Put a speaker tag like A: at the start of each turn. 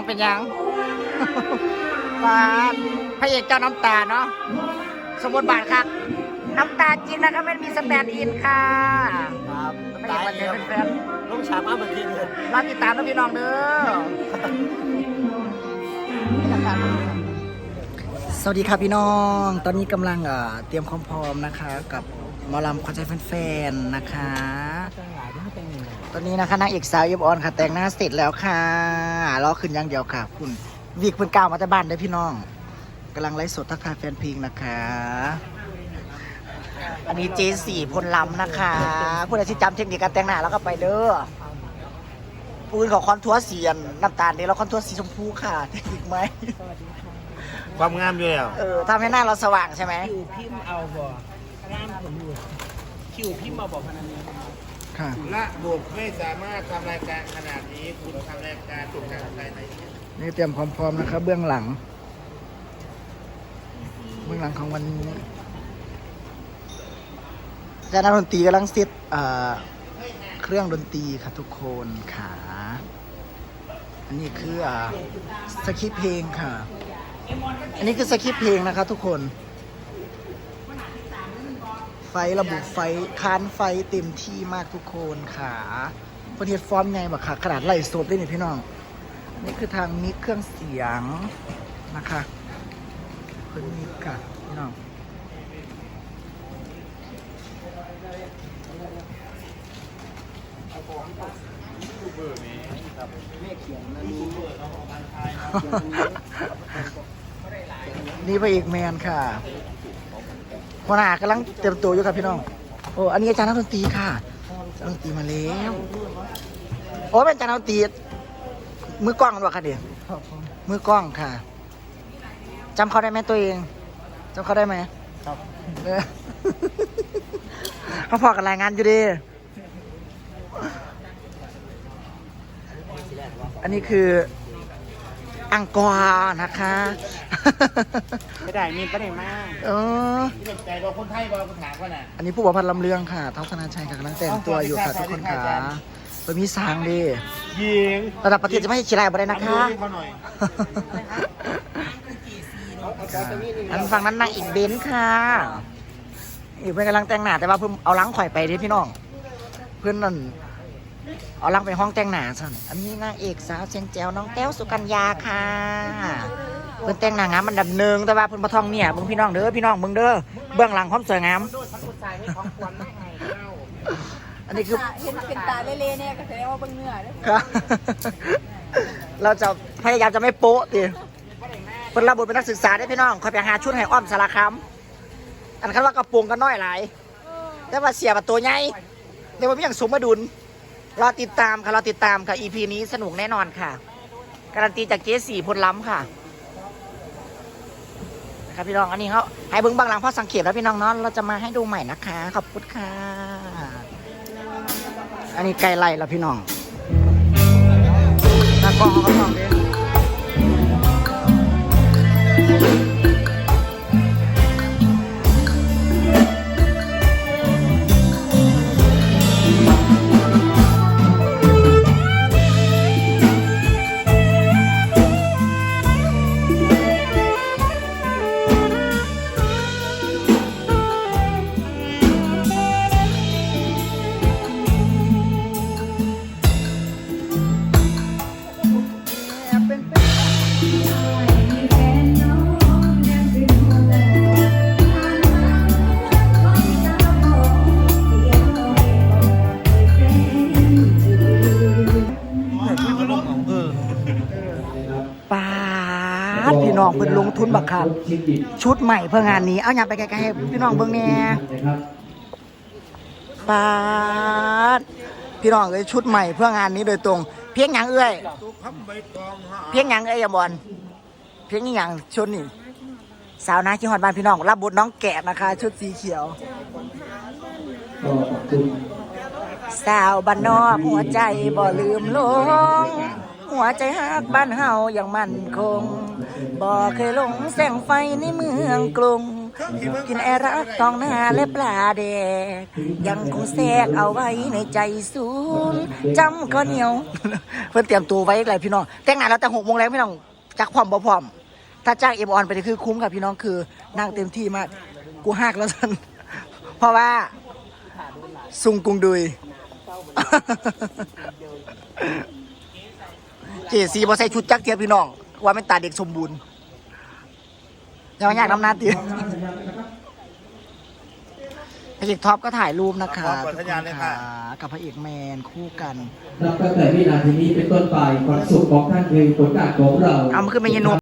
A: ค่ะเป็นยังเป็นยังปาดพระเอกเจ้าน้ำตาเนาะสมบทบาทครับน้ำตาจริงนะครับไม่มีสแตนด์อินค่ะ
B: ครับ
A: พระเอกมันเป็นแฟน
B: ลุงฉาบมาเมื่อกี้เลย
A: ๆรับติดตามนะพี่น้องเด้อสวัสดีครับพี่น้อง ตอนนี้กำลังเอ่อเตรียมความพร้อมนะคะ กับหมอลำขวัญใจแฟนๆนะคะ ตอนนี้นะคะนางเอกสาวเยบออนค่ะ แต่งหน้าเสร็จแล้วค่ะรอขึ้นอย่างเดียวค่ะ คุณวิกเพิ่นก้าวมาแต่บ้านได้อพี่น้องกำลังไลฟ์สดทักทายแฟนเพลงนะคะ อันนี้เจสี่พลลำนะคะผู้ใดที่จำเทคนิคการแต่งหน้าแล้วก็ไปเด้อปืนของคอนทัวร์เสียนน้ำตาลนี่เราคอนทัวร์สีชมพูค่ะเทคนิคไหม
B: ความงามอยู่แล้ว
A: เออทำให้หน้าเราสว่างใช่ไหม
C: คิวพิมพ์เอาบ่ร่างผมดูคิวพิมพ์มาบอกพนันนี้
A: ค่ะ
B: ระบบไม่สามารถทำรายการขนาดนี้ คุณทำรายการถูกทางภายใน
A: นี่เตรียมความพร้อมนะครับ เบื้องหลัง เบื้องหลังของวันนี้อาจารย์นักดนตรีกำลังเซตเอ่อเครื่องดนตรีค่ะทุกคนค่ะ อันนี้คืออ่าสคริปต์เพลงค่ะ อันนี้คือสคริปต์เพลงนะคะทุกคน ไฟระบุไฟคานไฟเต็มที่มากทุกคนค่ะประเทศฟอร์มไงบักค่ะขนาดไล่สดเลยนี่พี่น้อง นี่คือทางมิกเครื่องเสียงนะคะเพิ่นมิกค่ะพี่น้องนี่พระเอกแมนค่ะ หัวหน้ากำลังเตรียมตัวอยู่ครับพี่น้อง โอ้อันนี้อาจารย์นักดนตรีค่ะอาจารย์นักดนตรีมาแล้วโอ้เป็นอาจารย์นักดนตรีมือกล้องมันวะคะเดียวมือกล้องค่ะจำเขาได้ไหมตัวเองจำเขาได้ไหม
B: ครับ
A: เออเขาพอกันรายงานอยู่ดี อันนี้คืออังกอร์นะคะ
C: ไม่ได้มีก็ได้มาก
A: เออ
B: ที่เป็นใจบอกคนไทยบอกคนถามว่าน่ะ
A: อันนี้ผู้บอกพันลำเลืองค่ะท้าวธนาชัยค่ะกำลังแต่งตัวอยู่ค่ะทุกคนค่ะตัวมีสางดี
B: ยิง
A: ระดับประเทศจะไม่ให้ขี้ไรายบ่ได้นะคะ
B: ทำดูให้เขาหน่อย
A: อันฝั่งนั้นนางอีกเบนซ์ค่ะอีกเพื่อนกำลังแต่งหน้าแต่ว่าเพิ่งเอาล้างข่อยไปเด้พี่น้อง เพื่อนนั่นเอาล้างไปห้องแต่งหน้าสั่นอันนี้นางเอกสาวเชียงแจ๋วน้องแต้วสุกัญญาค่ะ เพื่อนแต่งหน้างามมันดับหนึ่งแต่ว่าเพื่อนมาท่องเนี่ยเบิ่งพี่น้องเด้อพี่น้องเบิ่งเด้อเบื้องหลังความสวยงาม อันนี้คือ
D: เห็นเป็นตาเล่ๆเนี่ยก็แสดงว่าเบิ่งเนื้อเด้อ
A: ครับ เราจะพยายามจะไม่โป๊ะตีเป็นระบุเป็นนักศึกษาได้พี่น้องคอยไปหาชุดให้อ้อมสารคามอันคันว่ากระโปรงก็น้อยหลาย แต่ว่าเสียประตัวใหญ่เดี๋ยวมันมีอย่างสมดุล รอติดตามค่ะ รอติดตามค่ะ EP นี้สนุกแน่นอนค่ะ การันตีจากเจสี่พลล้ำค่ะ นะครับพี่น้องอันนี้เขาให้เบิ้งบางหลังเพราะสังเกตแล้วพี่น้องเนาะเราจะมาให้ดูใหม่นะคะ ขอบคุณค่ะ อันนี้ไกลไล่แล้วพี่น้องตะกล้องเขาก็มองดิ น้องเพิ่นลงทุนบักคับชุดใหม่เพื่องานนี้ เอาอย่างไปไกลๆให้พี่น้องเบิ่งแหน่ปาดพี่น้องเอ้ยชุดใหม่เพื่องานนี้โดยตรง เพียงหยังเอ้ยเพียงหยังเอ้ยอย่าบอลเพียงหยังชุดนี่สาวนาคิฮอดบ้านพี่น้องรับบทน้องแกะนะคะ ชุดสีเขียว สาวบ้านนอกหัวใจบ่ลืมลง หัวใจฮักบ้านเฮาอย่างมั่นคง บ่เคยหลงแสงไฟในเมืองกรุ
B: ง
A: กินแอรักตองหน้าและปลาแดก ยังคงแทรกเอาไว้ในใจศูนย์จำก็เหนียว เพื่อนเตรียมตัวไว้อีกเลยพี่น้อง แต่งงานแล้วแต่หกโมงแล้วพี่น้องจักพร้อมบ่พร้อม ถ้าจ้างเอ็มออนไปนี่คือคุ้มกับพี่น้องคือนั่งเต็มที่มาก กูหักแล้วสันเพราะว่าซุงกุงดุย เจซีบอใส่ชุดจักเทียบพี่น้อง ว่าเป็นตาเด็กสมบูรณ์ยังไม่อยากนำหน้าตีพระเอกท็อปก็ถ่ายรูปนะคะ
B: ขอเปิดสัญญาณเลยค่ะ
E: ทุกน
A: กับพระเอกแมนคู่กัน
F: นับตั้งแต่วินาทีนี้เป็นต้นไปความสุขของท่านคือผลงานของเรา
A: เอามาขึ้นมาเยนน